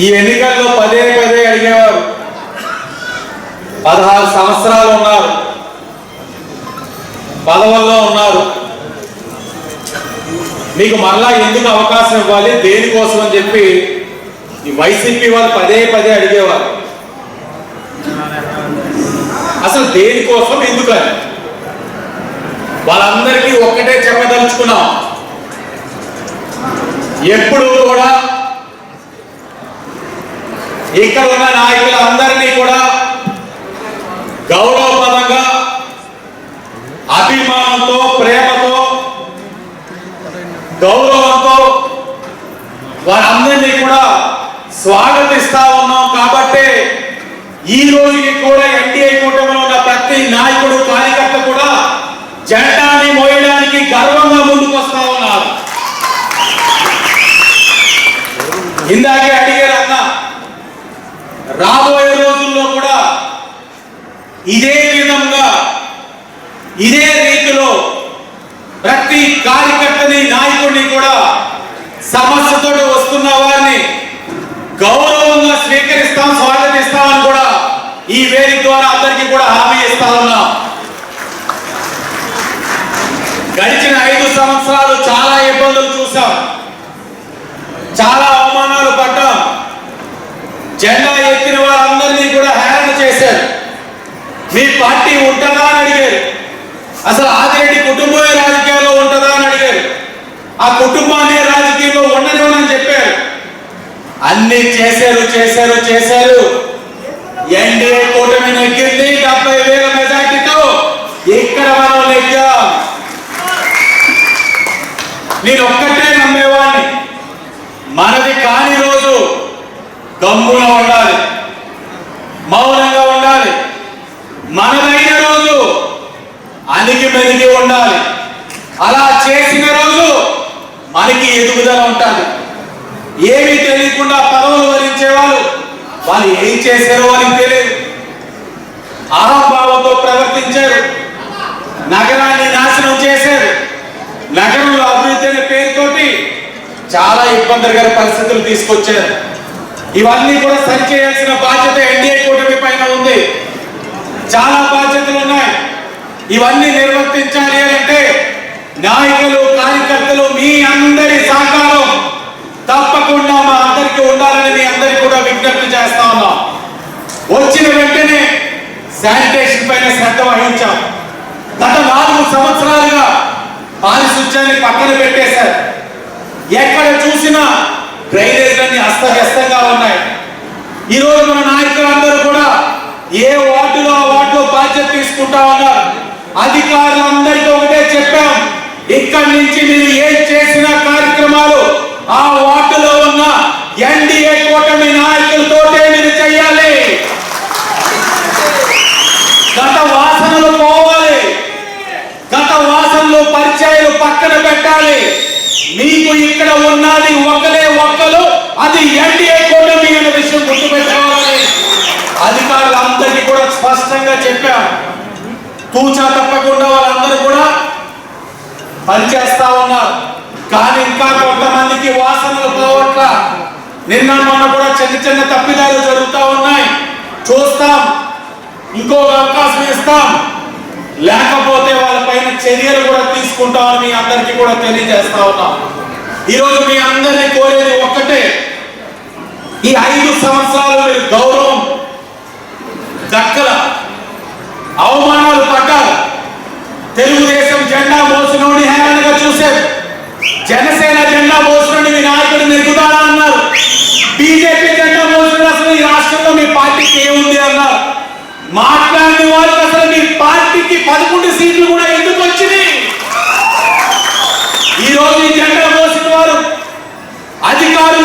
ఈ ఎన్నికల్లో పదే పదే అడిగేవారు. పదహారు సంవత్సరాలు ఉన్నారు. పదవుల్లో ఉన్నారు. మీకు మరలా ఎందుకు అవకాశం ఇవ్వాలి? దేనికోసం అని చెప్పి ఈ వైసీపీ వాళ్ళు పదే పదే అడిగేవారు. అసలు దేనికోసం ఎందుకని? వాళ్ళందరికీ ఒక్కటే చెప్పదలుచుకున్నాం. ఎప్పుడు కూడా ఇక్కడ ఉన్న నాయకులందరినీ కూడా గౌరవపదంగా అభిమానంతో ప్రేమతో గౌరవంతో వారందరినీ కూడా స్వాగతిస్తా ఉన్నాం. కాబట్టి ఈ రోజుకి కూడా ఎన్టీఏ కూటమిలో ఉన్న ప్రతి నాయకుడు కార్యకర్త కూడా జెండాని మోయడానికి గర్వంగా ముందుకు వస్తా ఉన్నారు. ఇందాకే అడిగి రాబోయే రోజుల్లో కూడా ఇదే విధంగా ఇదే రీతిలో ప్రతి కార్యకర్తని నాయకుడిని కూడా సమస్యతో వస్తున్న వారిని గౌరవంగా స్వీకరిస్తాం స్వాగతిస్తామని కూడా ఈ వేదిక ద్వారా అందరికీ కూడా హామీ ఇస్తా ఉన్నాం. గడిచిన ఐదు సంవత్సరాలు చాలా ఇబ్బందులు చూసాం చాలా అవమానాలు పడ్డాం. జెండా చేశారు. మీ పార్టీ ఉంటుందా అని అడిగారు. అసలు ఆదిరెడ్డి కుటుంబమే రాజకీయాల్లో ఉంటుందా అని అడిగారు. ఆ కుటుంబాన్ని రాజకీయంలో ఉండనివ్వనని చెప్పారు. అన్ని చేశారు చేశారు చేశారు. ఎన్డీఏ కూటమి నెగ్గింది డెబ్బై వేల మెజార్టీతో ఇక్కడ మనం నెగ్గాం. నేను ఒక్కటే నమ్మేవాడిని మనది కాని రోజు గమ్మున ఉండాలి మౌనంగా ఉండాలి మనదైన రోజు అణిగి మెలిగి ఉండాలి అలా చేసిన రోజు మనకి ఎదుగుదల ఉంటుంది. ఏమీ తెలియకుండా పదవులు వరించే వాళ్ళు వాళ్ళు ఏం చేశారో వాళ్ళకి తెలియదు. అహంభావంతో ప్రవర్తించారు. నగరాన్ని నాశనం చేశారు. నగరంలో అభివృద్ధి అనే పేరుతోటి చాలా ఇబ్బందికర పరిస్థితులు తీసుకొచ్చారు. ఇవన్నీ కూడా సరిచేయాల్సిన బాధ్యత ఎన్డీఏ కూటమి పైన ఉంది. చాలా బాధ్యతలు ఉన్నాయి. ఇవన్నీ నిర్వర్తించాలి అని అంటే నాయకులు కార్యకర్తలు మీ అందరి సహకారం తప్పకుండా మా అందరికీ ఉండాలని మీ అందరికీ కూడా విజ్ఞప్తి చేస్తా ఉన్నాం. వచ్చిన వెంటనే శానిటేషన్ పైన శ్రద్ధ వహించాం. గత నాలుగు సంవత్సరాలుగా పారిశుధ్యాన్ని పక్కన పెట్టేశారు. ఎక్కడ చూసినా డ్రైనేజ్లన్నీ అస్తవ్యస్తంగా ఉన్నాయి. ఈ మన నాయకులందరూ కూడా ఏ వార్డులో ఆ వార్డులో బాధ్యత తీసుకుంటా ఉన్నారు. అధికారులందరికీ ఒకటే చెప్పాం. ఇక్కడి నుంచి మీరు ఏం చేసిన కార్యక్రమాలు? ఆ వార్డులో ఉన్న ఎన్డీఏ కూటమి నాయకులతోటే మీరు చెయ్యాలి. గత వాసనలు పోవాలి. గత వాసనలు పరిచయాలు పక్కన పెట్టాలి. మీకు ఇక్కడ ఉన్నది ఒకలే ఒక్కలు అది ఎన్డీఏ కూటమి అనే విషయం గుర్తుపెట్టుకోవాలి. అధికారులందరికీ కూడా స్పష్టంగా చెప్పాం. తూచా తప్పకుండా వాళ్ళందరూ కూడా పనిచేస్తా ఉన్నారు. కానీ ఇంకా కొంతమందికి వాసనలు పోవట్ల. నిన్న మొన్న కూడా చిన్న చిన్న తప్పిదాలు జరుగుతూ ఉన్నాయి. చూస్తాం. ఇంకో అవకాశం ఇస్తాం. లేకపోతే వాళ్ళపైన చర్యలు కూడా తీసుకుంటామని మీ అందరికీ కూడా తెలియజేస్తా ఉన్నాం. ఈరోజు మీ అందరినీ కోరేది ఒక్కటే. ఈ ఐదు సంవత్సరాలు మీరు గౌరవం. దక్కల. అవమానం జనసేన జెండా మోసినోడి మీ నాయకుడు నెగ్గుతారా అన్నారు. బీజేపీ జెండా మోసిన అసలు ఈ రాష్ట్రంలో మీ పార్టీకి ఏముంది అన్నారు. మాట్లాడిన వాళ్ళకి అసలు మీ పార్టీకి పదకొండు సీట్లు కూడా ఎందుకు వచ్చినాయి? ఈ రోజు ఈ జెండా మోసిన వారు అధికారుల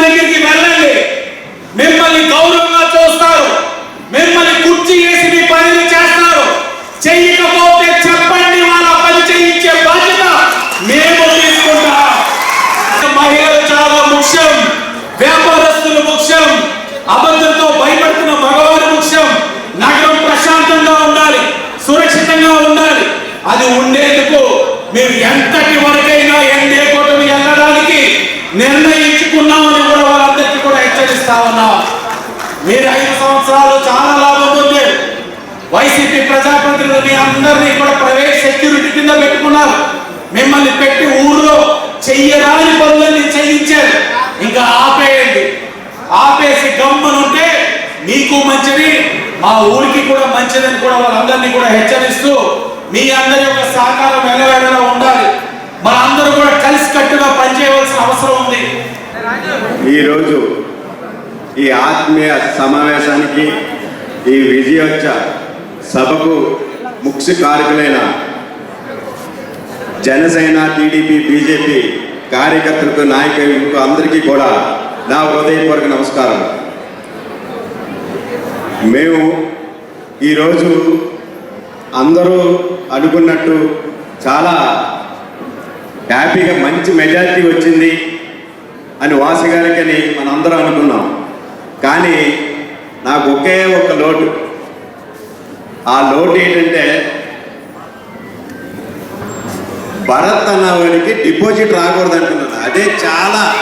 ఉన్నామని కూడా వాళ్ళందరికీ కూడా హెచ్చరిస్తా ఉన్నా. మీరు ఐదు సంవత్సరాలు చాలా లాభం ఉంది వైసీపీ ప్రజాప్రతినిధులు అందరినీ కూడా ప్రైవేట్ సెక్యూరిటీ కింద పెట్టుకున్నారు. మిమ్మల్ని పెట్టి ఊర్లో చెయ్యరాని పనులన్నీ చేయించారు. ఇంకా ఆపేయండి. ఆపేసి గమ్మునుంటే మీకు మంచిది మా ఊరికి కూడా మంచిదని కూడా వాళ్ళందరినీ కూడా హెచ్చరిస్తూ మీ అందరి యొక్క సహకారం వెలవేళలా ఉండాలి. మనందరూ కూడా కలిసి కట్టుగా పనిచేయవలసిన అవసరం ఉంది. ఈరోజు ఈ ఆత్మీయ సమావేశానికి ఈ విజయోత్స సభకు ముఖ్య కారకులైన జనసేన టీడీపీ బీజేపీ కార్యకర్తలకు నాయకులకు అందరికీ కూడా నా హృదయపూర్వక నమస్కారం. మేము ఈరోజు అందరూ అనుకున్నట్టు చాలా హ్యాపీగా మంచి మెజారిటీ వచ్చింది. అని వాసి గారికి అందరం అనుకున్నాం. కానీ నాకు ఒకే ఒక లోటు. ఆ లోటు ఏంటంటే భరత్ అన్న వాడికి డిపాజిట్ రాకూడదు అనుకున్నాను. అదే చాలా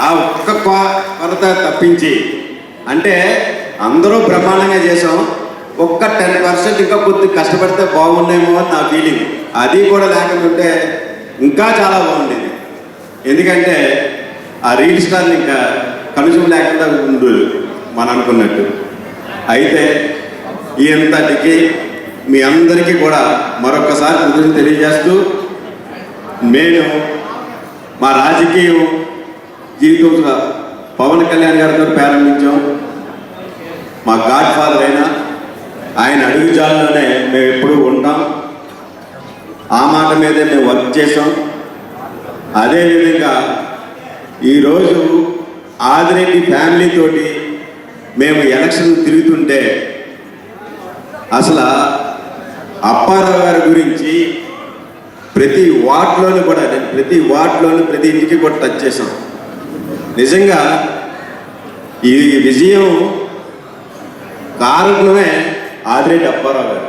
ఆ ఒక్క కొరత తప్పించి. అంటే అందరూ బ్రహ్మాండంగా చేసాం. ఒక్క టెన్ పర్సెంట్ ఇంకా కొద్ది కష్టపడితే బాగుండేమో అని నా ఫీలింగ్ అది కూడా లేకపోతే ఇంకా చాలా బాగుండేది. ఎందుకంటే ఆ రీల్ స్టార్ని ఇంకా కలుషం లేకుండా ఉండదు మనం అనుకున్నట్టు. అయితే ఈ మీ అందరికీ కూడా మరొకసారి కృతజ్ఞతలు తెలియజేస్తూ నేను మా రాజకీయం జీవితంలో పవన్ కళ్యాణ్ గారితో ప్రారంభించాం. మా గాడ్ ఫాదర్ అయినా ఆయన అడుగుజాల్లోనే మేము ఎప్పుడూ ఉంటాం. ఆ మాట మీదే మేము వర్క్ చేసాం అదేవిధంగా ఈరోజు ఆదిరెడ్డి ఫ్యామిలీతోటి మేము ఎలక్షన్ తిరుగుతుంటే అసలు అప్పారావు గారి గురించి ప్రతి వార్డులోనూ కూడా నేను ప్రతి వార్డులోనూ ప్రతి ఇంటికి కూడా టచ్ చేశాం నిజంగా ఈ విజయం కారణమే ఆదిరెడ్డి అప్పారావు గారు.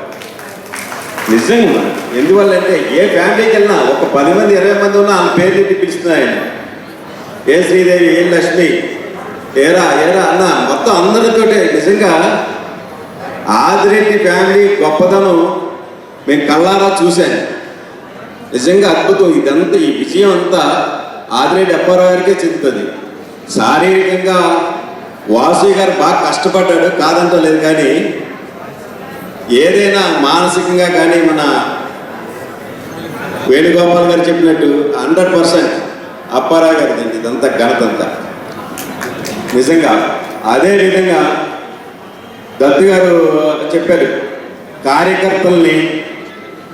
నిజంగా ఎందువల్లంటే ఏ ఫ్యామిలీకి వెళ్ళినా ఒక పది మంది ఇరవై మంది ఉన్నా ఆ పేరు పెట్టి పిలుస్తున్నాయని ఏ శ్రీదేవి ఏ లక్ష్మి? ఏరా ఏరా అన్న మొత్తం అందరితోటే. నిజంగా ఆదిరెడ్డి ఫ్యామిలీ గొప్పతనం మేము కళ్ళారా చూశాను. నిజంగా అద్భుతం. ఇదంతా ఈ విజయం అంతా ఆదిరెడ్డి అప్పారావు గారికే చెందుతుంది. శారీరకంగా వాసు గారు బాగా కష్టపడ్డాడు కాదంటలేదు కానీ ఏదైనా మానసికంగా కానీ మన వేణుగోపాల్ గారు చెప్పినట్టు హండ్రెడ్ పర్సెంట్ అప్పారావు గారిది ఇదంతా ఘనత నిజంగా అదే విధంగా దత్తు గారు చెప్పారు కార్యకర్తల్ని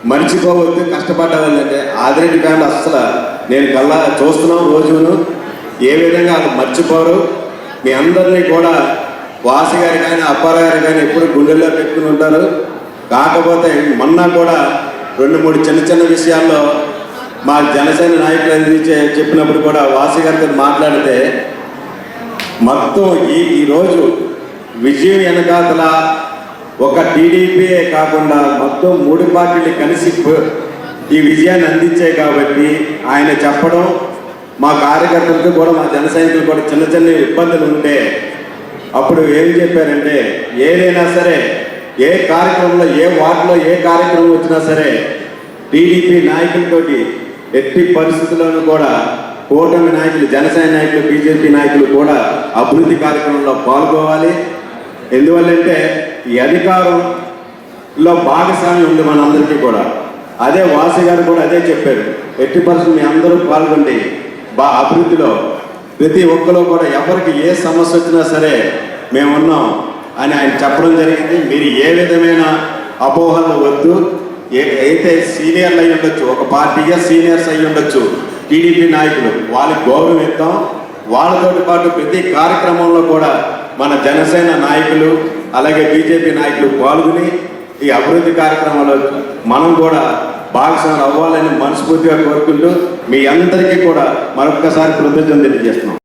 మర్చిపోవద్దు కష్టపడ్డారంటే ఆదిరెడ్డి ఫ్యామిలీ అస్సలు నేను కల్లా చూస్తున్నాం రోజును. ఏ విధంగా అది మర్చిపోరు. మీ అందరినీ కూడా వాసి గారి కానీ అప్పారావు గారి కానీ ఎప్పుడు గుండెల్లో పెట్టుకుని ఉంటారు. కాకపోతే మొన్న కూడా రెండు మూడు చిన్న చిన్న విషయాల్లో మా జనసేన నాయకులు అందించే చెప్పినప్పుడు కూడా వాసి గారితో మాట్లాడితే మొత్తం ఈ ఈరోజు విజయం వెనకాతల ఒక టీడీపీయే కాకుండా మొత్తం మూడు పార్టీలు కలిసి ఈ విజయాన్ని అందించాయి కాబట్టి ఆయన చెప్పడం మా కార్యకర్తలకు కూడా మా జన సైనికులు కూడా చిన్న చిన్న ఇబ్బందులు ఉంటే అప్పుడు ఏం చెప్పారంటే ఏదైనా సరే ఏ కార్యక్రమంలో ఏ వార్డులో ఏ కార్యక్రమం వచ్చినా సరే టీడీపీ నాయకులతోటి ఎట్టి పరిస్థితుల్లోనూ కూడా కూటమి నాయకులు జనసేన నాయకులు బీజేపీ నాయకులు కూడా అభివృద్ధి కార్యక్రమంలో పాల్గొవాలి. ఎందువల్లంటే ఈ అధికారంలో భాగస్వామి ఉంది మనందరికీ కూడా. అదే వాసి గారు కూడా అదే చెప్పారు. ఎట్టి పరిస్థితులు మీ అందరూ పాల్గొండి. బా అభివృద్ధిలో ప్రతి ఒక్కరు కూడా ఎవరికి ఏ సమస్య వచ్చినా సరే మేమున్నాం అని ఆయన చెప్పడం జరిగింది. మీరు ఏ విధమైన అపోహలు వద్దు. అయితే సీనియర్లు అయి ఉండొచ్చు ఒక పార్టీగా సీనియర్స్ అయి ఉండొచ్చు టీడీపీ నాయకులు. వాళ్ళకి గౌరవిద్దాం వాళ్ళతో పాటు ప్రతి కార్యక్రమంలో కూడా మన జనసేన నాయకులు అలాగే బీజేపీ నాయకులు పాల్గొని ఈ అభివృద్ధి కార్యక్రమంలో మనం కూడా భాగస్వాములు అవ్వాలని మనస్ఫూర్తిగా కోరుకుంటూ మీ అందరికీ కూడా మరొక్కసారి కృతజ్ఞతలు తెలియజేస్తున్నాం.